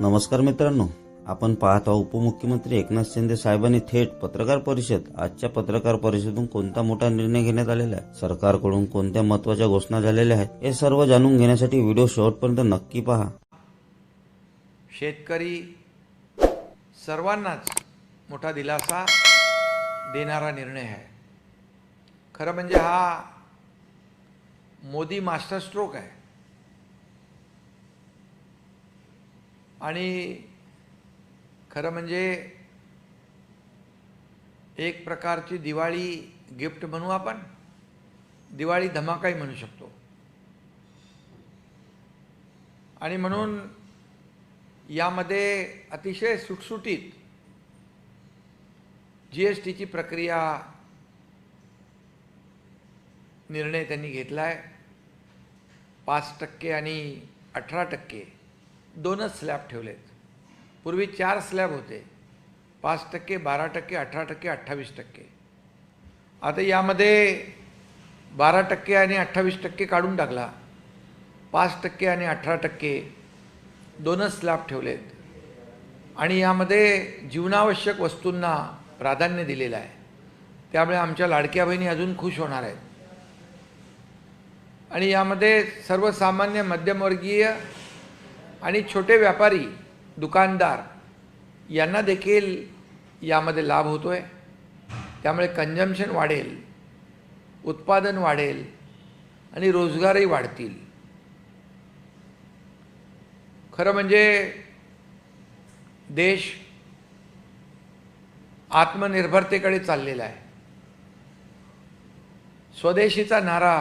नमस्कार मित्रांनो आपण पाहत आहोत उपमुख्यमंत्री एकनाथ शिंदे साहेबांनी थेट पत्रकार परिषद आजच्या पत्रकार परिषदेतून कोणता मोठा निर्णय घेण्यात आलेला आहे? सरकारकडून कोणत्या महत्त्वाच्या घोषणा झालेल्या आहेत? हे सर्व जाणून घेण्यासाठी व्हिडिओ शेवटपर्यंत नक्की पहा. शेतकरी सर्वांनाच मोठा दिलासा देणारा निर्णय आहे. खरं म्हणजे हा मोदी मास्टर स्ट्रोक आहे. आणि खरं म्हणजे एक प्रकारची दिवाळी गिफ्ट म्हणू आपण दिवाळी धमाकाही म्हणू शकतो. आणि म्हणून यामध्ये अतिशय सुटसुटीत जी एस टीची प्रक्रिया निर्णय त्यांनी घेतला आहे पाच टक्के आणि अठरा टक्के दोनच स्लॅब ठेवलेत. पूर्वी चार स्लॅब होते. पाच टक्के बारा टक्के अठरा टक्के अठ्ठावीस टक्के. आता यामध्ये बारा टक्के आणि अठ्ठावीस टक्के काढून टाकला. पाच टक्के आणि अठरा टक्के दोनच स्लॅब ठेवलेत. आणि यामध्ये जीवनावश्यक वस्तूंना प्राधान्य दिलेलं आहे. त्यामुळे आमच्या लाडक्या बहिणी अजून खुश होणार आहेत. आणि यामध्ये सर्वसामान्य मध्यमवर्गीय आणि छोटे व्यापारी दुकानदार यांना देखील यामध्ये लाभ होतो आहे त्यामुळे कंजम्शन वाढेल उत्पादन वाढेल आणि रोजगारही वाढतील. खरं म्हणजे देश आत्मनिर्भरतेकडे चाललेला आहे. स्वदेशीचा नारा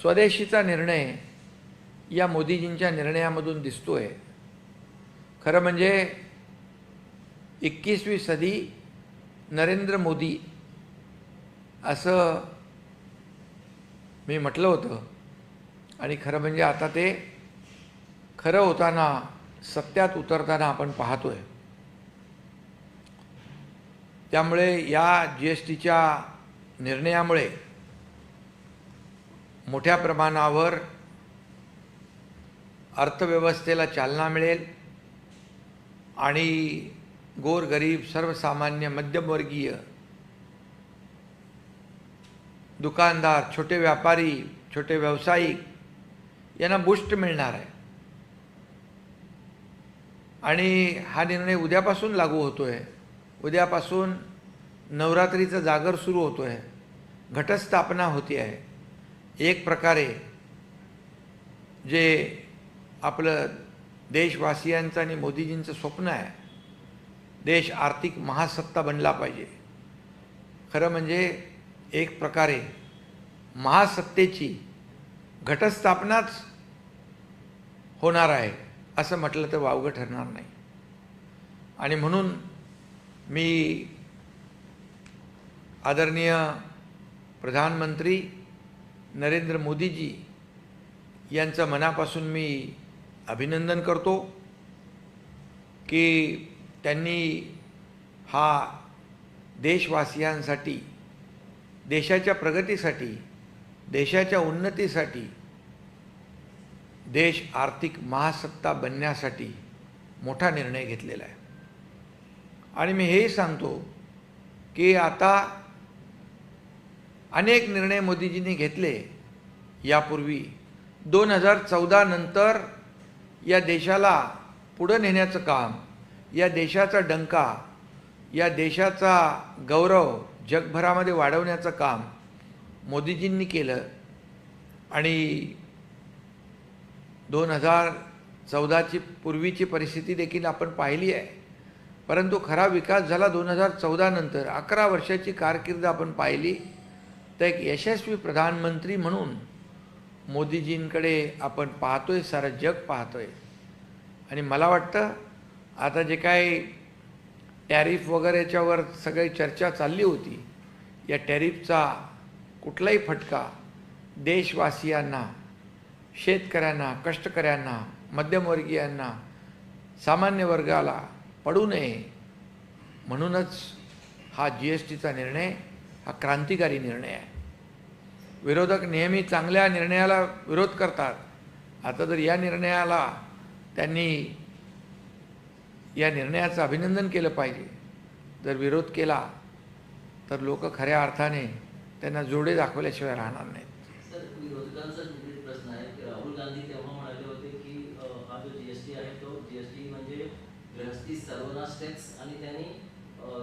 स्वदेशीचा निर्णय या मोदीजींच्या निर्णयामधून दिसतोय. खरं म्हणजे एकवीसवी सदी नरेंद्र मोदी असं मी म्हटलं होतं. आणि खरं म्हणजे आता ते खरं होताना सत्यात उतरताना आपण पाहतोय. त्यामुळे या जी एस टीच्या निर्णयामुळे मोठ्या प्रमाणावर अर्थव्यवस्थेला चालना मिळेल आणि गोरगरीब सर्वसामान्य मध्यमवर्गीय दुकानदार छोटे व्यापारी छोटे व्यावसायिक यांना बुष्ट मिळणार आहे. आणि हा निर्णय उद्यापासून लागू होतो आहे उद्यापासून नवरात्रीचं जागर सुरू होतो आहे घटस्थापना होती आहे एक प्रकारे जे आपलं देशवासियांचं आणि मोदीजींचं स्वप्न आहे. देश आर्थिक महासत्ता बनला पाहिजे. खरं म्हणजे एक प्रकारे महासत्तेची घटस्थापनाच होणार आहे असं म्हटलं तर वावगं ठरणार नाही. आणि म्हणून मी आदरणीय प्रधानमंत्री नरेंद्र मोदीजी यांचं मनापासून मी अभिनंदन करतो की त्यांनी हा देशवासियांसाठी देशाच्या प्रगतीसाठी देशाच्या उन्नतीसाठी देश आर्थिक महासत्ता बनण्यासाठी मोठा निर्णय घेतलेला आहे. आणि मी हेही सांगतो की आता अनेक निर्णय मोदीजींनी घेतले. यापूर्वी दोन हजार चौदा नंतर या देशाला पुढं नेण्याचं काम या देशाचा डंका या देशाचा गौरव जगभरामध्ये वाढवण्याचं काम मोदीजींनी केलं. आणि दोन हजार चौदाची पूर्वीची परिस्थिती देखील आपण पाहिली आहे. परंतु खरा विकास झाला दोन हजार चौदानंतर अकरा वर्षाची कारकीर्द आपण पाहिली. तर एक यशस्वी प्रधानमंत्री म्हणून मोदीजींकडे आपण पाहतोय सारं जग पाहतोय. आणि मला वाटतं आता जे काय टॅरिफ वगैरेच्यावर सगळी चर्चा चालली होती या टॅरिफचा कुठलाही फटका देशवासियांना शेतकऱ्यांना कष्टकऱ्यांना मध्यमवर्गीयांना सामान्य वर्गाला पडू नये म्हणूनच हा जी एस टीचा निर्णय हा क्रांतिकारी निर्णय आहे. विरोधक नेहमी चांगल्या निर्णयाला विरोध करतात. आता जर या निर्णयाला त्यांनी या निर्णयाचं अभिनंदन केलं पाहिजे जर विरोध केला तर लोक खऱ्या अर्थाने त्यांना जोडे दाखवल्याशिवाय राहणार नाहीत. सर्वनाश टॅक्स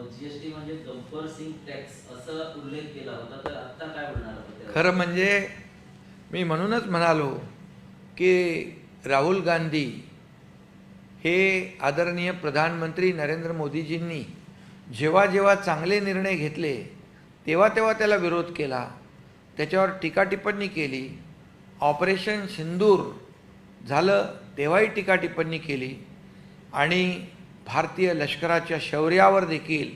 जीएसटी म्हणजे गब्बर सिंग टॅक्स असा उल्लेख केला होता तर आता काय बोलणार खरं म्हणजे मी म्हणूनच म्हणालो की राहुल गांधी हे आदरणीय प्रधानमंत्री नरेंद्र मोदीजींनी जेव्हा जेव्हा चांगले निर्णय घेतले तेव्हा तेव्हा त्याला विरोध केला. त्याच्यावर टीकाटिप्पणी केली. ऑपरेशन सिंदूर झालं तेव्हाही टीकाटिप्पणी केली. आणि भारतीय लष्कराच्या शौर्यावर देखील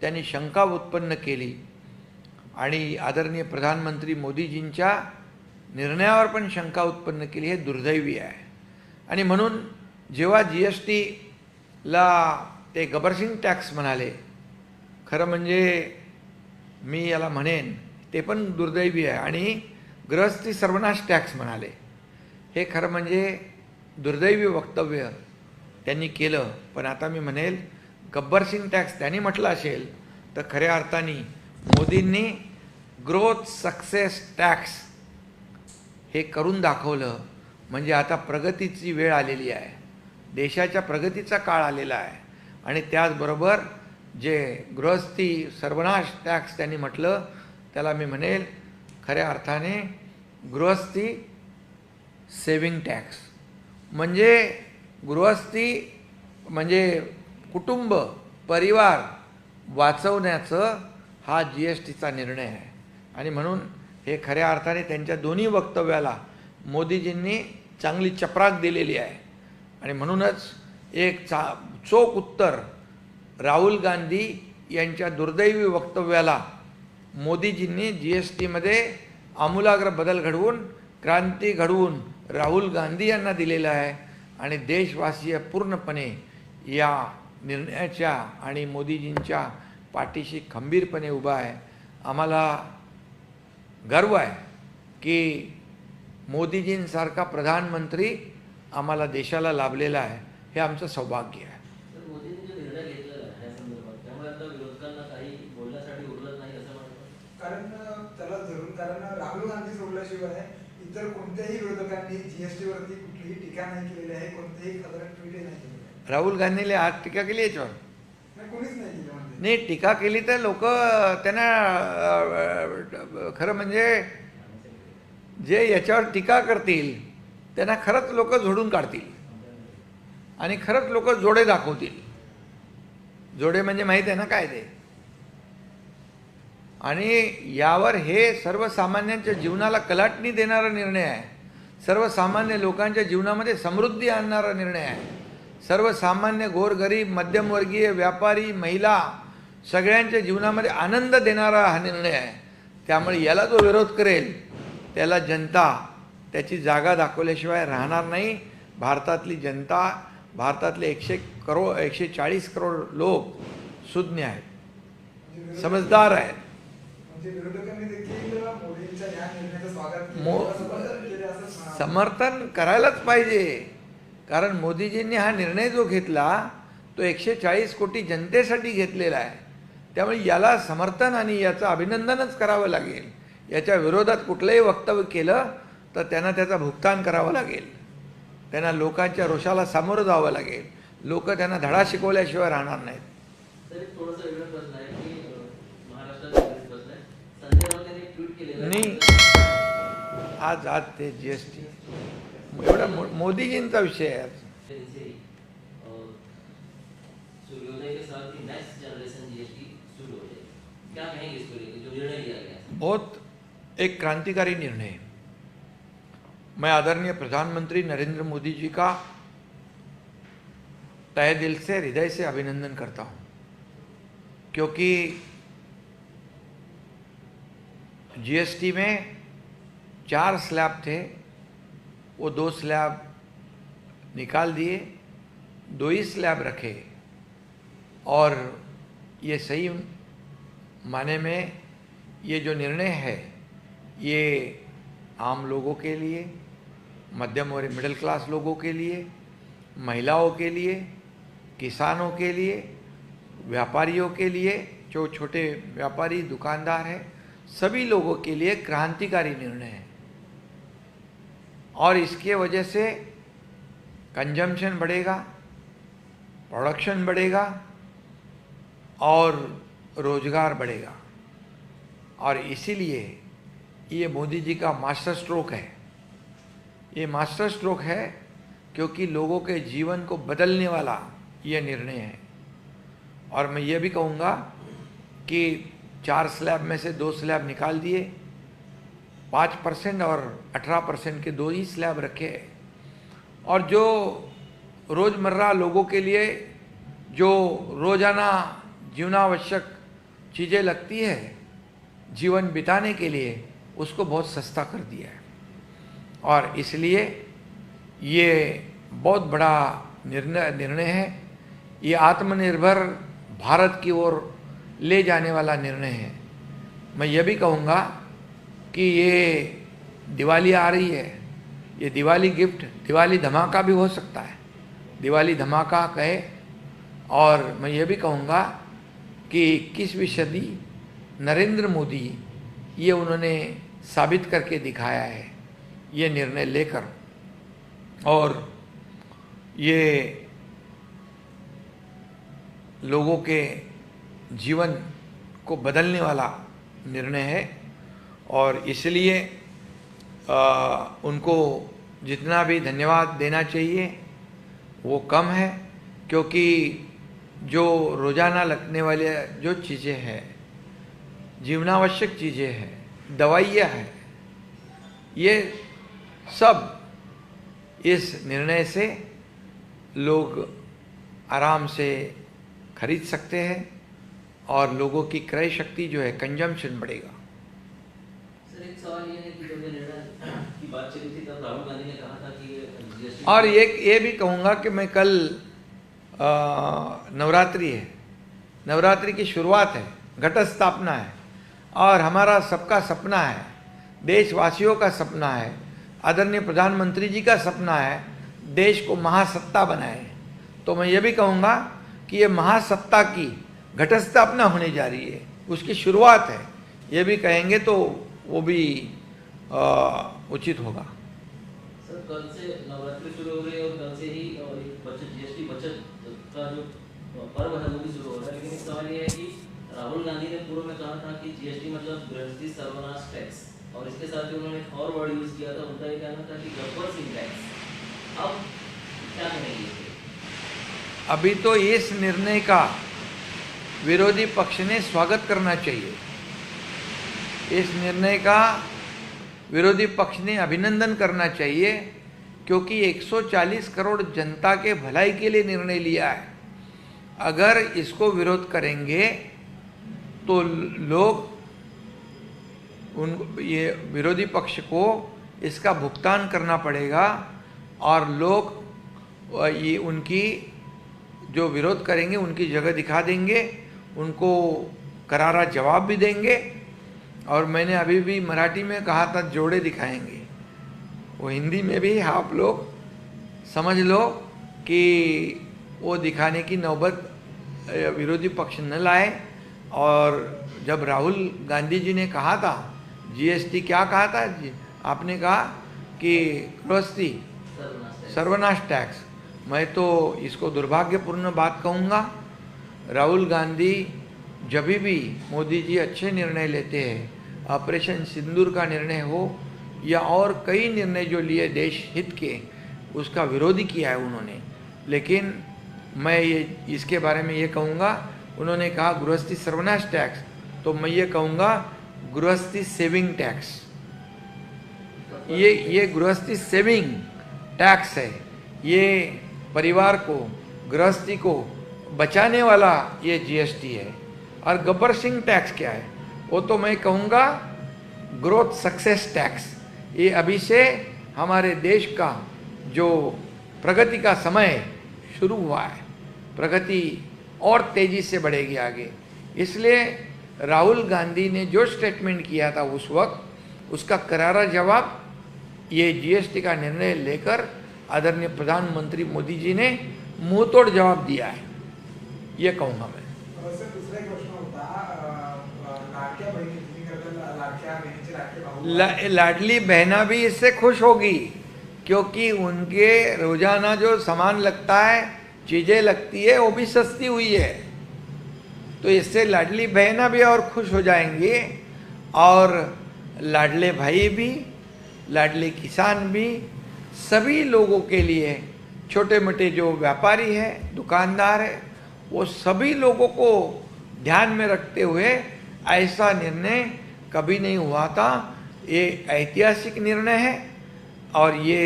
त्यांनी शंका उत्पन्न केली. आणि आदरणीय प्रधानमंत्री मोदीजींच्या निर्णयावर पण शंका उत्पन्न केली. हे दुर्दैवी आहे. आणि म्हणून जेव्हा जी एस टीला ते गबरसिंग टॅक्स म्हणाले खरं म्हणजे मी याला म्हणेन ते पण दुर्दैवी आहे. आणि गृहस्थी सर्वनाश टॅक्स म्हणाले. हे खरं म्हणजे दुर्दैवी वक्तव्य. त्यांनी केलं. पण आता मी म्हणेल गब्बरसिंग टॅक्स त्यांनी म्हटलं असेल तर खऱ्या अर्थाने मोदींनी ग्रोथ सक्सेस टॅक्स हे करून दाखवलं. म्हणजे आता प्रगतीची वेळ आलेली आहे. देशाच्या प्रगतीचा काळ आलेला आहे. आणि त्याचबरोबर जे गृहस्थी सर्वनाश टॅक्स त्यांनी म्हटलं त्याला मी म्हणेल खऱ्या अर्थाने गृहस्थी सेविंग टॅक्स म्हणजे गृहस्थी म्हणजे कुटुंब परिवार वाचवण्याचं हा जी एस टीचा निर्णय आहे. आणि म्हणून हे खऱ्या अर्थाने त्यांच्या दोन्ही वक्तव्याला मोदीजींनी चांगली चपराक दिलेली आहे. आणि म्हणूनच एक चा चोख उत्तर राहुल गांधी यांच्या दुर्दैवी वक्तव्याला मोदीजींनी जी एस टीमध्ये आमूलाग्र बदल घडवून क्रांती घडवून राहुल गांधी यांना दिलेलं आहे. आणि देशवासीय पूर्णपणे या निर्णयाच्या आणि मोदीजींच्या पाठीशी खंबीरपणे उभा आहे. आम्हाला गर्व आहे की मोदीजींसारखा प्रधानमंत्री आम्हाला देशाला लाभलेला आहे हे आमचं सौभाग्य आहे. तर मोदींनी जो निर्णय घेतलेला आहे या संदर्भात त्यामुळे आता विरोधकांना काही बोलण्यासाठी उरलं नाही असं म्हणतात कारण त्याला धरून कारण राहुल गांधी सोडल्याशिवाय इतर कोणत्याही विरोधकांनी जीएसटी टीका नाही केलेली आहे कोणतेही ट्विटही नाही केलेलं राहुल गांधीने आज टीका केली याच्यावर? नाही, कोणीच नाही केलं नाही टीका केली तर लोक त्यांना खरं म्हणजे जे याच्यावर टीका करतील त्यांना खरंच लोक झोडून काढतील. आणि खरंच लोक जोडे दाखवतील. जोडे म्हणजे माहीत आहे ना काय ते आणि यावर हे सर्वसामान्यांच्या जीवनाला कलाटणी देणारा निर्णय आहे. सर्वसामान्य लोकांच्या जीवनामध्ये समृद्धी आणणारा निर्णय आहे. सर्वसामान्य गोरगरीब मध्यमवर्गीय व्यापारी महिला सगळ्यांच्या जीवनामध्ये आनंद देणारा हा निर्णय आहे. त्यामुळे याला जो विरोध करेल त्याला जनता त्याची जागा दाखवल्याशिवाय राहणार नाही. भारतातली जनता भारतातले एकशे करोड एकशे चाळीस करोड लोक सुज्ञ आहेत समजदार आहेत. म्हणजे विरोधकांनी देखील मोदींच्या या निर्णयाचं स्वागत केलं. मो- किंवा समर्थन केले असं म्हणावं. समर्थन करायलाच पाहिजे. कारण मोदीजींनी हा निर्णय जो घेतला तो एकशे चाळीस कोटी जनतेसाठी घेतलेला आहे. त्यामुळे याला समर्थन आणि याचं अभिनंदनच करावं लागेल. याच्या विरोधात कुठलंही वक्तव्य केलं तर त्यांना त्याचा भुगतान करावं लागेल. त्यांना लोकांच्या रोषाला सामोरं जावं लागेल. लोक त्यांना धडा शिकवल्याशिवाय राहणार नाहीत तर एक थोडासा वेगळा प्रश्न आहे की अ, महाराष्ट्राचा वेगळा प्रश्न आहे संजय राऊत यांनी एक ट्विट केलेलं नाही. आहे आज आज ते जी एस टी एवढा मो- मोदीजींचा विषय आहे आज. जैसे अ, सूर्योदय के साथ ही नेक्स्ट जनरेशन जीएसटी शुरू हो जाएगी क्या कहेंगे इसको लेकर जो निर्णय लिया गया है बहुत एक क्रांतिकारी निर्णय है मैं आदरणीय प्रधानमंत्री नरेंद्र मोदी जी का तय दिल से हृदय से अभिनंदन करता हूं क्योंकि जीएसटी में चार स्लैब थे, वो दो स्लैब निकाल दिए, दो ही स्लैब रखे। और ये सही माने में ये जो निर्णय है, ये आम लोगों के लिए, मध्यम और मिडिल क्लास लोगों के लिए, महिलाओं के लिए, किसानों के लिए, व्यापारियों के लिए, जो छोटे व्यापारी, दुकानदार हैं सभी लोगों के लिए क्रांतिकारी निर्णय है। और इसके वजह से कंजम्पशन बढ़ेगा प्रोडक्शन बढ़ेगा, और रोज़गार बढ़ेगा। और इसीलिए ये मोदी जी का मास्टर स्ट्रोक है। ये मास्टर स्ट्रोक है क्योंकि लोगों के जीवन को बदलने वाला ये निर्णय है। और मैं ये भी कहूँगा कि चार स्लैब में से दो स्लैब निकाल दिए, पाँच परसेंट और अठारह परसेंट के दो ही स्लैब रखे। और जो रोज़मर्रा लोगों के लिए जो रोज़ाना जीवनावश्यक चीज़ें लगती है, जीवन बिताने के लिए उसको बहुत सस्ता कर दिया है। और इसलिए ये बहुत बड़ा निर्णय निर्णय है। ये आत्मनिर्भर भारत की ओर ले जाने वाला निर्णय है। मैं ये भी कहूँगा कि ये दिवाली आ रही है। ये दिवाली गिफ्ट, दिवाली धमाका भी हो सकता है। दिवाली धमाका कहे और मैं ये भी कहूँगा कि इक्कीसवीं सदी नरेंद्र मोदी, ये उन्होंने साबित करके दिखाया है। ये निर्णय लेकर और ये लोगों के जीवन को बदलने वाला निर्णय है और इसलिए उनको जितना भी धन्यवाद देना चाहिए, वो कम है, क्योंकि जो रोज़ाना लगने वाले जो चीज़ें हैं, जीवनावश्यक चीज़ें हैं, दवाइयाँ हैं, ये सब इस निर्णय से लोग आराम से खरीद सकते हैं। और लोगों की क्रय शक्ति जो है कंजम्पशन बढ़ेगा। सवाल ये ये और भी कहूँगा कि मैं कल आ, नवरात्रि है। नवरात्रि की शुरुआत है घट स्थापना है। और हमारा सबका सपना है देशवासियों का सपना है आदरणीय प्रधानमंत्री जी का सपना है देश को महासत्ता बनाए। तो मैं ये भी कहूँगा कि ये महासत्ता की घट स्थापना होने जा रही है। उसकी शुरुआत है। ये भी कहेंगे तो वो भी आ, उचित होगा। सर कल से नवरात्रि शुरू हो रही है और कल से ही अ, एक बचत जीएसटी बचत का जो पर्व है वो भी शुरू हो रहा है। लेकिन सवाल ये है कि राहुल गांधी ने पूर्व में कहा था कि जीएसटी मतलब गृहस्थी सर्वनाश टैक्स और इसके साथ ही उन्होंने एक और वर्ड यूज़ किया था। उनका ये कहना था कि गब्बर सिंह टैक्स अब क्या कहेंगे? अभी तो इस निर्णय का विरोधी पक्ष ने स्वागत करना चाहिए। इस निर्णय का विरोधी पक्ष ने अभिनंदन करना चाहिए, क्योंकि 140 करोड़ जनता के भलाई के लिए निर्णय लिया है। अगर इसको विरोध करेंगे तो लोग उन, ये विरोधी पक्ष को इसका भुगतान करना पड़ेगा, और लोग, ये उनकी, जो विरोध करेंगे, उनकी जगह दिखा देंगे। उनको करारा जवाब भी देंगे और मैंने अभी भी मराठी में कहा था जोड़े दिखाएँगे। वो हिंदी में भी आप लोग समझ लो कि वो दिखाने की नौबत विरोधी पक्ष न लाए। और जब राहुल गांधी जी ने कहा था जीएसटी क्या कहा था? जी आपने कहा कि गृहस्थी सर्वनाश टैक्स। मैं तो इसको दुर्भाग्यपूर्ण बात कहूँगा। राहुल गांधी जब भी मोदी जी अच्छे निर्णय लेते हैं, ऑपरेशन सिंदूर का निर्णय हो या और कई निर्णय जो लिए देश हित के, उसका विरोधी किया है उन्होंने। लेकिन मैं ये, इसके बारे में ये कहूँगा, उन्होंने कहा गृहस्थी सर्वनाश टैक्स तो मैं ये कहूँगा गृहस्थी सेविंग टैक्स। ये ये गृहस्थी सेविंग टैक्स है। ये परिवार को, गृहस्थी को बचाने वाला ये जीएसटी है। और गब्बर सिंह टैक्स क्या है? वो तो मैं कहूँगा ग्रोथ सक्सेस टैक्स ये अभी से हमारे देश का जो प्रगति का समय शुरू हुआ है, प्रगति और तेज़ी से बढ़ेगी आगे। इसलिए राहुल गांधी ने जो स्टेटमेंट किया था उस वक्त, उसका करारा जवाब ये जीएसटी का निर्णय लेकर आदरणीय प्रधानमंत्री मोदी जी ने मुँह तोड़ जवाब दिया है। ये कहूँगा मैं। लाडली बहना भी इससे खुश होगी क्योंकि उनके रोज़ाना जो सामान लगता है चीज़ें लगती है वो भी सस्ती हुई है। तो इससे लाडली बहना भी और खुश हो जाएँगी और लाडले भाई भी लाडले किसान भी सभी लोगों के लिए छोटे मोटे जो व्यापारी है दुकानदार है वो सभी लोगों को ध्यान में रखते हुए ऐसा निर्णय कभी नहीं हुआ था। ये ऐतिहासिक निर्णय है और ये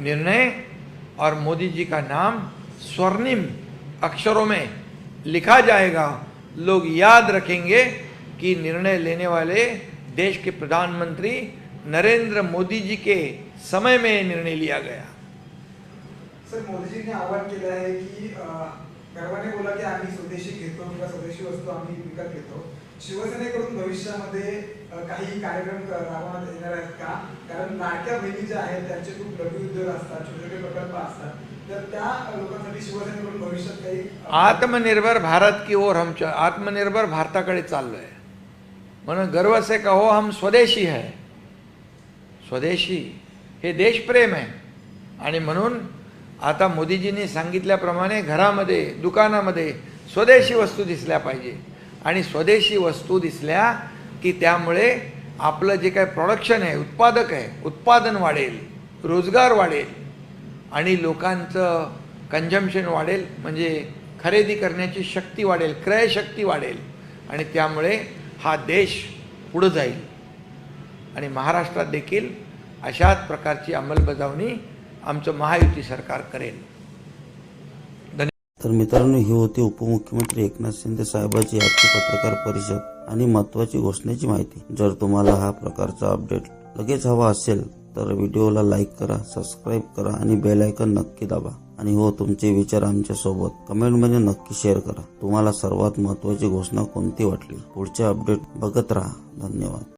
निर्णय और मोदी जी का नाम स्वर्णिम अक्षरों में लिखा जाएगा। लोग याद रखेंगे कि निर्णय लेने वाले देश के प्रधानमंत्री नरेंद्र मोदी जी के समय में निर्णय लिया गया। सर मोदीजींनी आवाहन केलं आहे की अ, गर्वाने बोला की आम्ही स्वदेशी घेतो किंवा स्वदेशी वस्तू आम्ही विकत घेतो. शिवसेनेकडून भविष्यामध्ये काही कार्यक्रम राबवण्यात येणार आहेत का? कारण लाडक्या बहिणी ज्या आहेत त्यांचे खूप लघु उद्योग असतात छोटे छोटे प्रकल्प असतात. तर त्या लोकांसाठी शिवसेनेकडून भविष्यात काही आत्मनिर्भर भारत की ओर हम आत्मनिर्भर भारताकडे चाललोय. म्हणून गर्व से कहो हम स्वदेशी है. स्वदेशी हे देशप्रेम आहे. आणि म्हणून आता मोदीजींनी सांगितल्याप्रमाणे घरामध्ये दुकानामध्ये स्वदेशी वस्तू दिसल्या पाहिजे. आणि स्वदेशी वस्तू दिसल्या की त्यामुळे आपलं जे काही प्रोडक्शन आहे उत्पादक आहे उत्पादन वाढेल रोजगार वाढेल आणि लोकांचं कंजम्शन वाढेल म्हणजे खरेदी करण्याची शक्ती वाढेल क्रयशक्ती वाढेल आणि त्यामुळे हा देश पुढं जाईल. आणि महाराष्ट्रात देखील अशाच प्रकारची अंमलबजावणी आमचं महायुती सरकार करेल. तर मित्रांनो ही होती उपमुख्यमंत्री एकनाथ शिंदे साहेबांची आजची पत्रकार परिषद आणि महत्वाची घोषणेची माहिती. जर तुम्हाला हा प्रकारचा अपडेट लगेच हवा असेल तर व्हिडिओला लाईक करा सबस्क्राईब करा आणि बेल आयकन नक्की दाबा. आणि हो तुमचे विचार आमच्यासोबत कमेंटमध्ये नक्की शेअर करा. तुम्हाला सर्वात महत्वाची घोषणा कोणती वाटली? पुढचे अपडेट बघत राहा. धन्यवाद.